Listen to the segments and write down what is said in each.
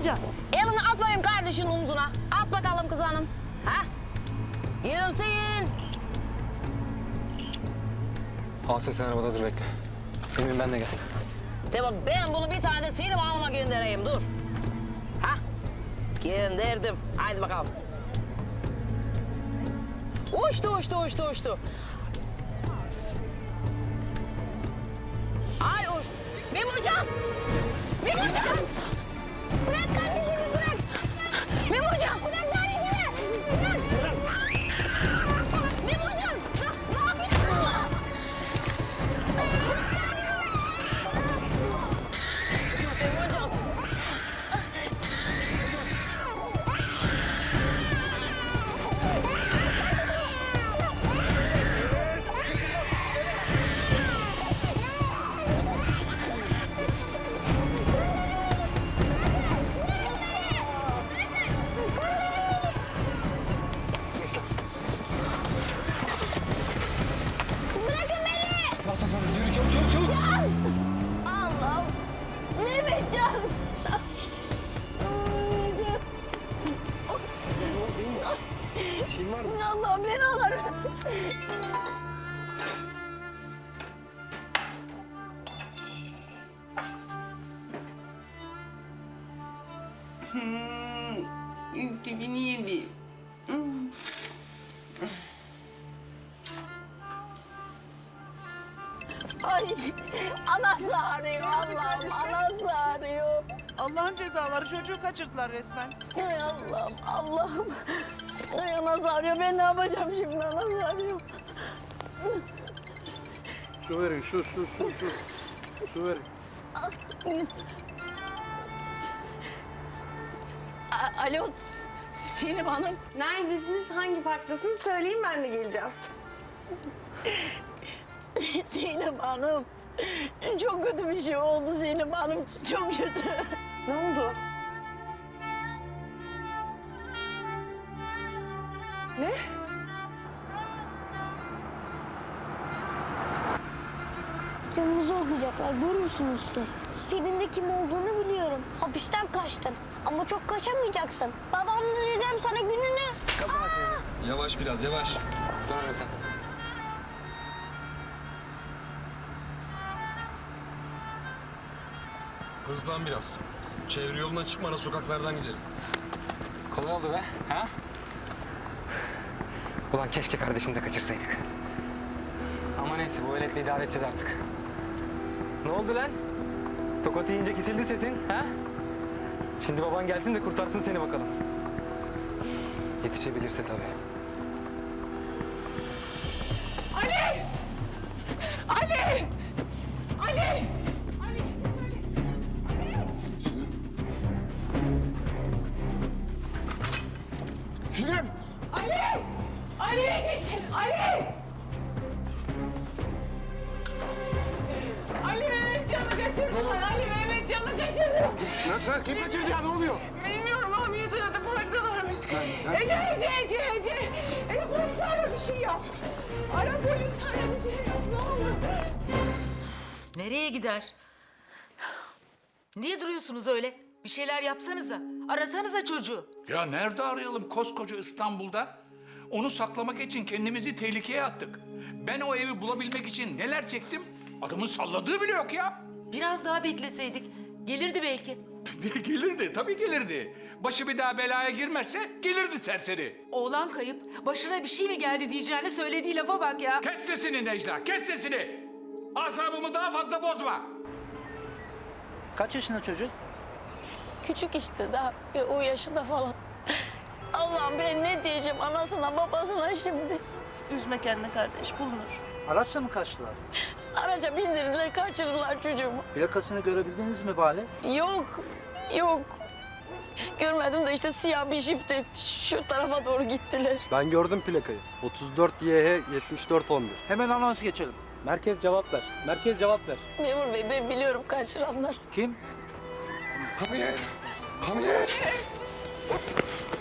Hoca elini at bakayım kardeşinin omzuna. At bakalım kız hanım. Ha? Gülümseyin. Asım sen arabada dur bekle. Emin ben de gel. Tamam ben bunu bir tane de Sinem Hanım'a göndereyim dur. Ha? Gönderdim. Haydi bakalım. Uçtu uçtu uçtu uçtu. Ay uç. Mim hocam. Dibini yedi. Ay anası ağrıyor Allah'ım. Anası ağrıyor. Allah'ın cezaları çocuğu kaçırdılar resmen. Ay Allah'ım Allah'ım. Ay anası ağrıyor. Ben ne yapacağım şimdi anası ağrıyor. Su verin, su, su, su, su. Su verin. A- Alo Sinem Hanım. Neredesiniz? Hangi parktasınız? Söyleyin ben de geleceğim. Zeynep Hanım. Çok kötü bir şey oldu Zeynep Hanım. Çok kötü. Ne oldu? Ne? Canımızı okuyacaklar görürsünüz siz. Senin de kim olduğunu biliyorum. Hapisten kaçtın ama çok kaçamayacaksın. Babamla dedem sana gününü... Yavaş biraz yavaş. Dön öyle sen. Hızlan biraz. Çevre yoluna çıkma ara sokaklardan gidelim. Kolay oldu be. Ha? Ulan keşke kardeşini de kaçırsaydık. Ama neyse bu veletle idare edeceğiz artık. Ne oldu lan? Tokat yiyince kesildi sesin. Ha? Şimdi baban gelsin de kurtarsın seni bakalım. Yetişebilirse tabii. Nasıl? Kim kaçırdı ya? Ne oluyor? Bilmiyorum Hamiyet aradı. Parktalarmış. Ece, Ece, Ece, Ece. Ece polis ara bir şey yap. Ara polis ara bir şey yap. Ne olur. Nereye gider? Niye duruyorsunuz öyle? Bir şeyler yapsanıza. Arasanıza çocuğu. Ya nerede arayalım koskoca İstanbul'da? Onu saklamak için kendimizi tehlikeye attık. Ben o evi bulabilmek için neler çektim? Adamın salladığı bile yok ya. Biraz daha bekleseydik. Gelirdi belki. gelirdi, tabii gelirdi. Başı bir daha belaya girmezse gelirdi serseri. Oğlan kayıp. Başına bir şey mi geldi diyeceğini söylediği lafa bak ya. Kes sesini Necla, kes sesini. Asabımı daha fazla bozma. Kaç yaşında çocuk? Küçük işte daha bir o yaşında falan. Allah'ım ben ne diyeceğim anasına babasına şimdi. Üzme kendini kardeş bulunur. Araçla mı kaçtılar? Araca bindirdiler kaçırdılar çocuğumu. Plakasını görebildiniz mi Bale? Yok yok. Görmedim de işte siyah bir şifte şu tarafa doğru gittiler. Ben gördüm plakayı. 34 YH 74 11. Hemen anons geçelim. Merkez cevap ver. Merkez cevap ver. Memur bey ben biliyorum kaçıranlar. Kim? Hamiyet! Hamiyet!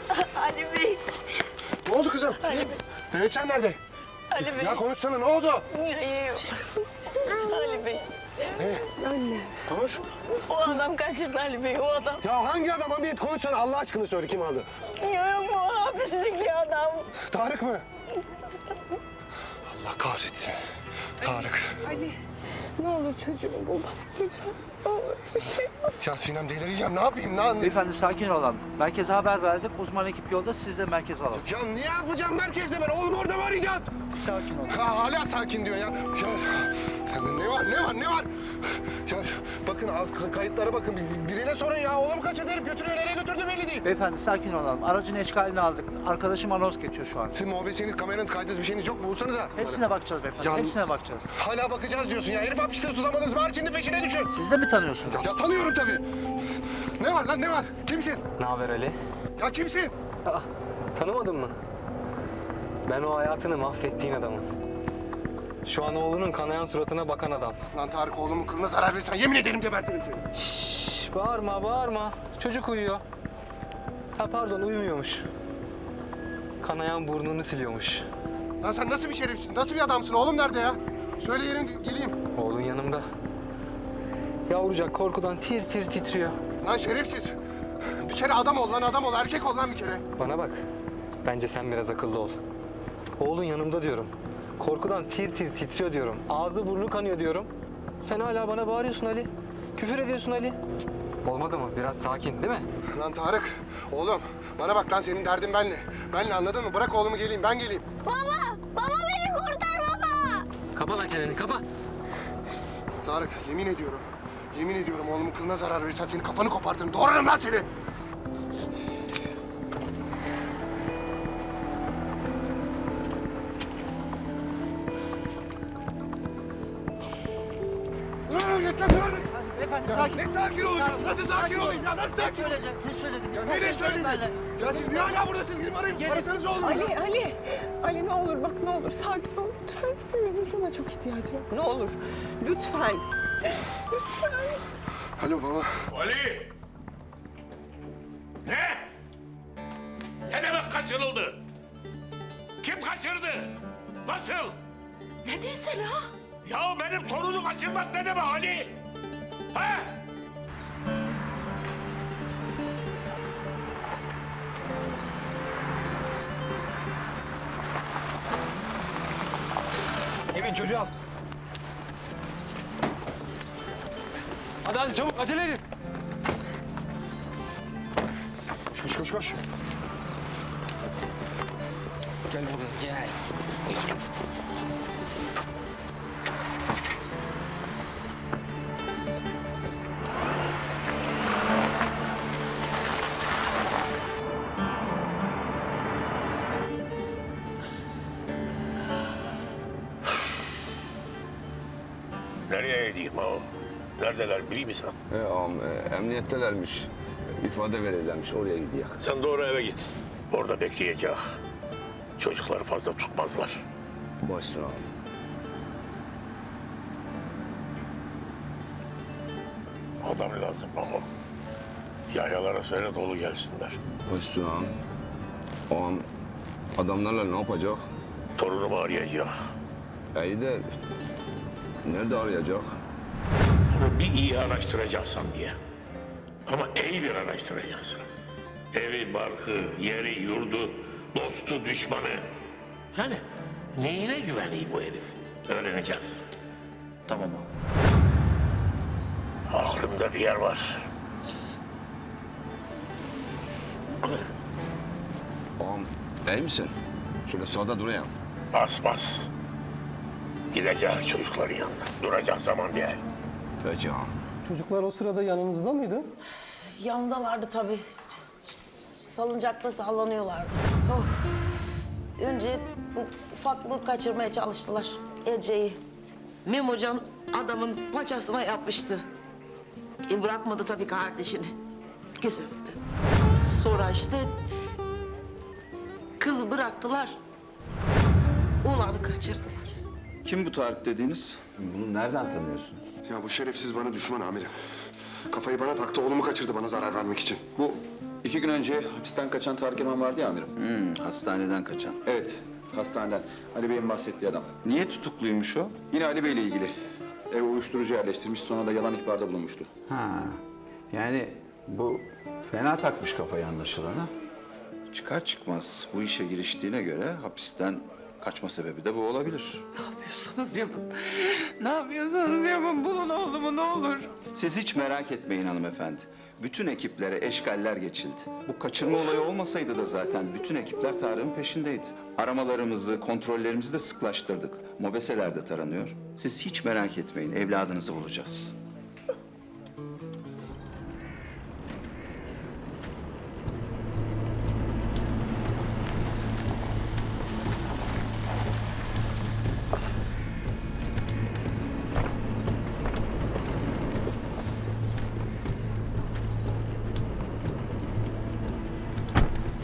Ali Bey, Ne oldu kızım? Mehmetcan nerede? Ali Bey. Ya konuşsana ne oldu? Ali Bey. Konuş. O adam kaçırdı Ali Bey o adam. Ya hangi adam Hamiyet konuşsana Allah aşkına söyle kim aldı? Yok mu hapislikli adam. Tarık mı? Allah kahretsin. Tarık. Ali ne olur çocuğumu bul. Lütfen ne olur bir şey yap. Ya Sinem delireceğim ne yapayım lan? Beyefendi sakin olalım. Merkeze haber verdik. Uzman ekip yolda. Siz de merkeze alalım. Ya niye yapacağım merkezde ben? Oğlum orada mı arayacağız? Sakin olun. Ha, hala sakin diyor ya. Ya, ya ne var ne var ne var? Ya bakın kayıtlara bakın Bir- birine sorun ya. Oğlum kaçırdı herif götürüyor nereye götürdü belli değil. Beyefendi sakin olalım. Aracın eşkalini aldık. Arkadaşım anons geçiyor şu an. Sizin OBS'niz kameranız kaydınız bir şeyiniz yok mu? Bulsanıza. Hepsine bakacağız beyefendi. Ya- Hepsine bakacağız. Hala bakacağız diyorsun ya. Herif hapiste tutamadınız var şimdi peşine düşün. Siz de mi tanıyorsunuz? Ya, ya tanıyorum tabii. Ne var lan ne var? Kimsin? Ne haber Ali? Ya kimsin? Tanımadın mı? Ben o hayatını mahvettiğin adamım. Şu an oğlunun kanayan suratına bakan adam. Lan Tarık oğlumun kılına zarar verirsen yemin ederim gebertirim seni. Şşş, bağırma bağırma. Çocuk uyuyor. Ha pardon uyumuyormuş. Kanayan burnunu siliyormuş. Lan sen nasıl bir şerefsizsin? Nasıl bir adamsın? Oğlum nerede ya? Söyle yerim geleyim. Oğlun yanımda. Yavrucak korkudan tir tir titriyor. Lan şerefsiz. Bir kere adam ol lan adam ol. Erkek ol lan bir kere. Bana bak. Bence sen biraz akıllı ol. Oğlun yanımda diyorum. Korkudan tir tir titriyor diyorum. Ağzı burnu kanıyor diyorum. Sen hala bana bağırıyorsun Ali. Küfür ediyorsun Ali. Cık, Olmaz ama biraz sakin değil mi? Lan Tarık. Oğlum bana bak lan senin derdin benle. Benle anladın mı? Bırak oğlumu geleyim ben geleyim. Baba, baba beni kurtar baba. Kapa lan çeneni kapa. Tarık yemin ediyorum. Yemin ediyorum oğlumun kılına zarar verirsen senin kafanı kopartırım. Doğrarım lan seni. Sakin. olacağım? Nasıl sakin olayım ya? Nasıl sakin olayım? söyledim? Ne söyledim? Ya nereye söyledin? Ya siz niye hala buradasınız? Gidin arayın. Arasanız oğlum. Ali, Ali, Ali ne olur bak ne olur sakin ol lütfen. Hepimizin sana çok ihtiyacı var. Ne olur lütfen. Alo baba. Ali! Ne? Ne demek kaçırıldı? Kim kaçırdı? Nasıl? Ne diyorsun ha? Ya benim torunu kaçırmak ne demek Ali? Ha? Emin çocuğu al. Hadi hadi çabuk acele edin. Koş koş koş. Gel buraya gel. Nereye gideyim o? Neredeler biliyor musun? He ağam, e, emniyettelermiş. İfade verirlermiş, oraya gidiyor. Sen doğru eve git. Orada bekleyecek. Çocukları fazla tutmazlar. Başla ağam. Adam lazım bana. Yayalara söyle dolu gelsinler. Başla ağam. Ağam, adamlarla ne yapacak? Torunumu arayacak. İyi de nerede arayacak? Bunu bir iyi araştıracaksan diye. Ama iyi bir araştıracaksın. Evi, barkı, yeri, yurdu, dostu, düşmanı. Yani neyine güveniyor bu herif? Öğreneceksin. Tamam abi. Aklımda bir yer var. Ağam, iyi misin? Şöyle sağda durayım. Bas bas. Gideceğiz çocukların yanına. Duracak zaman değil. Peki ağam. Çocuklar o sırada yanınızda mıydı? Yanımdalardı tabii. İşte salıncakta sallanıyorlardı. Of. Önce bu ufaklığı kaçırmaya çalıştılar. Ece'yi. Memocan adamın paçasına yapmıştı. E bırakmadı tabii kardeşini. Güzel. Sonra işte kızı bıraktılar. Oğlanı kaçırdılar. Kim bu Tarık dediğiniz? Bunu nereden tanıyorsunuz? Ya bu şerefsiz bana düşman amirim. Kafayı bana taktı oğlumu kaçırdı bana zarar vermek için. Bu iki gün önce hapisten kaçan Tarık Erman vardı ya amirim. Hmm, hastaneden kaçan. Evet, hastaneden. Ali Bey'in bahsettiği adam. Niye tutukluymuş o? Yine Ali Bey'le ilgili. Eve uyuşturucu yerleştirmiş sonra da yalan ihbarda bulunmuştu. Ha. Yani bu fena takmış kafayı anlaşılan ha. Çıkar çıkmaz bu işe giriştiğine göre hapisten kaçma sebebi de bu olabilir. Ne yapıyorsanız yapın. Ne yapıyorsanız yapın. Bulun oğlumu ne olur. Siz hiç merak etmeyin hanımefendi. Bütün ekiplere eşgaller geçildi. Bu kaçırma olayı olmasaydı da zaten bütün ekipler Tarık'ın peşindeydi. Aramalarımızı, kontrollerimizi de sıklaştırdık. Mobeseler de taranıyor. Siz hiç merak etmeyin, evladınızı bulacağız.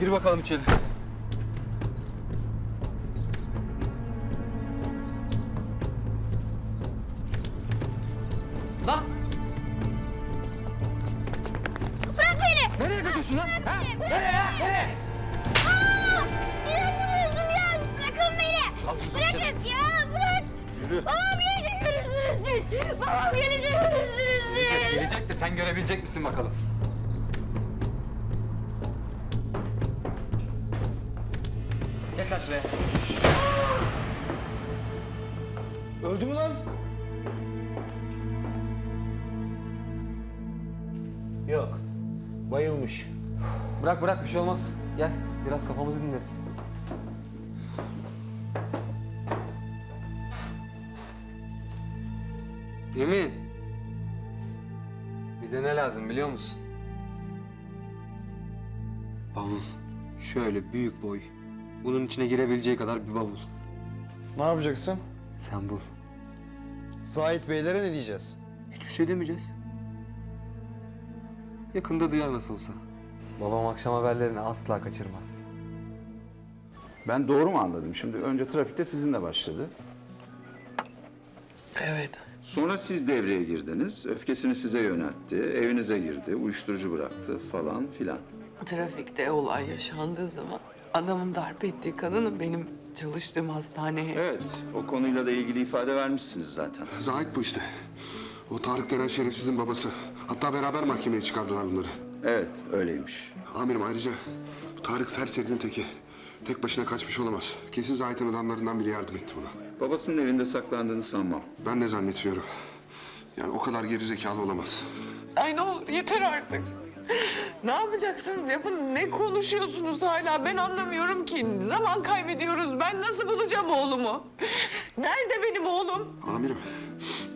Gir bakalım içeri. Lan! Bırak beni! Nereye kaçıyorsun lan? Ha? Bırak Nereye ya? Nereye? Aa! Neden vuruyorsun ya? Bırakın beni! Bırakın ya bırak! Babam gelince görürsünüz siz! Babam gelince görürsünüz siz! Gelecek de sen görebilecek misin bakalım? Geç sen şuraya. Öldü mü lan? Yok. Bayılmış. Bırak bırak bir şey olmaz. Gel biraz kafamızı dinleriz. Emin. Bize ne lazım biliyor musun? Bavul. Şöyle büyük boy. Bunun içine girebileceği kadar bir bavul. Ne yapacaksın? Sen bul. Zahit Beylere ne diyeceğiz? Hiçbir şey demeyeceğiz. Yakında duyar nasıl olsa. Babam akşam haberlerini asla kaçırmaz. Ben doğru mu anladım? Şimdi önce trafikte sizinle başladı. Evet. Sonra siz devreye girdiniz. Öfkesini size yöneltti. Evinize girdi. Uyuşturucu bıraktı falan filan. Trafikte olay yaşandığı zaman adamın darp ettiği kadının benim çalıştığım hastaneye... Evet, o konuyla da ilgili ifade vermişsiniz zaten. Zahit bu işte. O Tarık denen şerefsizin babası. Hatta beraber mahkemeye çıkardılar bunları. Evet, öyleymiş. Amirim ayrıca bu Tarık serserinin teki. Tek başına kaçmış olamaz. Kesin Zahit'in adamlarından biri yardım etti buna. Babasının evinde saklandığını sanmam. Ben de zannetmiyorum. Yani o kadar gerizekalı olamaz. Ay ne olur yeter artık. Ne yapacaksınız yapın. Ne konuşuyorsunuz hala? Ben anlamıyorum ki. Zaman kaybediyoruz. Ben nasıl bulacağım oğlumu? Nerede benim oğlum? Amirim,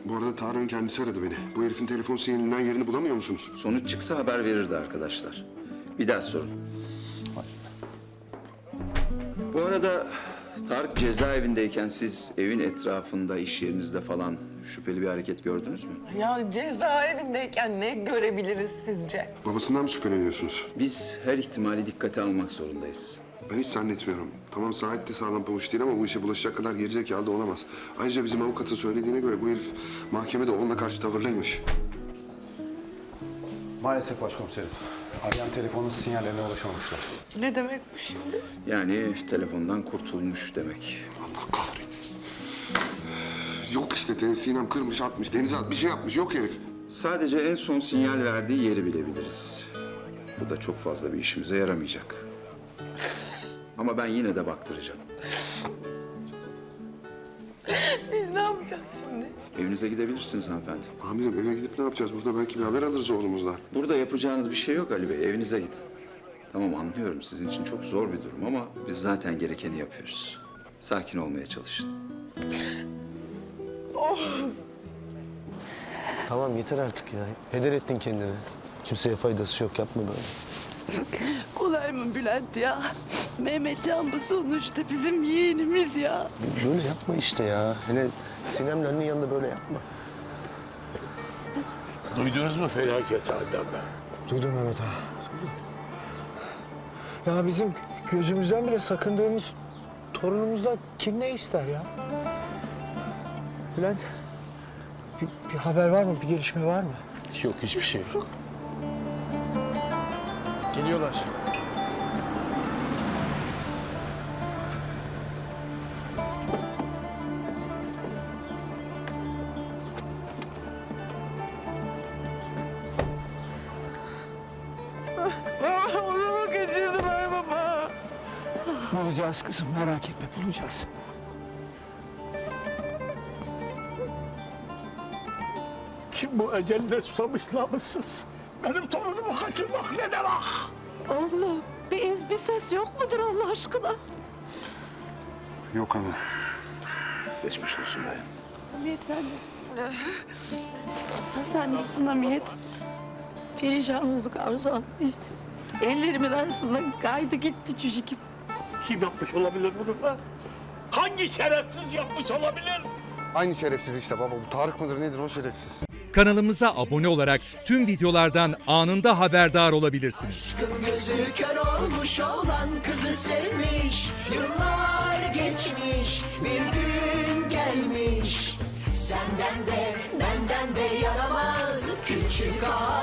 bu arada Tarık'ın kendisi aradı beni. Bu herifin telefon sinyalinden yerini bulamıyor musunuz? Sonuç çıksa haber verirdi arkadaşlar. Bir daha sorun. Bu arada Tarık cezaevindeyken siz evin etrafında, iş yerinizde falan şüpheli bir hareket gördünüz mü? Ya cezaevindeyken ne görebiliriz sizce? Babasından mı şüpheleniyorsunuz? Biz her ihtimali dikkate almak zorundayız. Ben hiç zannetmiyorum. Tamam Zahit de sağlam pabuç değil ama bu işe bulaşacak kadar gerizekalı da olamaz. Ayrıca bizim avukatın söylediğine göre bu herif mahkemede onunla karşı tavırlıymış. Maalesef başkomiserim. Arayan telefonun sinyallerine ulaşamamışlar. Ne demek bu şimdi? Yani telefondan kurtulmuş demek. Allah kahretsin. Yok işte Deniz Sinem kırmış atmış, denize at bir şey yapmış. Yok herif. Sadece en son sinyal verdiği yeri bilebiliriz. Bu da çok fazla bir işimize yaramayacak. Ama ben yine de baktıracağım. Biz ne yapacağız şimdi? Evinize gidebilirsiniz hanımefendi. Amirim eve gidip ne yapacağız? Burada belki bir haber alırız oğlumuzdan. Burada yapacağınız bir şey yok Ali Bey. Evinize gidin. Tamam anlıyorum sizin için çok zor bir durum ama biz zaten gerekeni yapıyoruz. Sakin olmaya çalışın. Tamam yeter artık ya. Heder ettin kendini. Kimseye faydası yok yapma böyle. Mı Bülent ya? Mehmetcan bu sonuçta bizim yeğenimiz ya. Böyle yapma işte ya. Hele Sinem'le annenin yanında böyle yapma. Duydunuz mu felaket Adem'den? Duydum Mehmet ağa. Duydum. Ya bizim gözümüzden bile sakındığımız torunumuzdan kim ne ister ya? Bülent, bir, bir haber var mı? Bir gelişme var mı? Yok hiçbir şey yok. Geliyorlar. Bulacağız kızım merak etme bulacağız. Kim bu eceline susamış namussuz? Benim torunumu kaçırmak ne demek? Oğlum bir iz bir ses yok mudur Allah aşkına? Yok ana. Geçmiş olsun beyim. Hamiyet sen de. Hastanedesin Hamiyet. Perişan olduk Arzu işte. Ellerimin arasından kaydı gitti çocuk. Kim yapmış olabilir bunu? Ha? Hangi şerefsiz yapmış olabilir? Aynı şerefsiz işte baba. Bu Tarık mıdır nedir o şerefsiz? Kanalımıza abone olarak tüm videolardan anında haberdar olabilirsiniz. Gözü kör olmuş olan kızı sevmiş Yıllar geçmiş bir gün gelmiş Senden de benden de yaramaz küçük ağa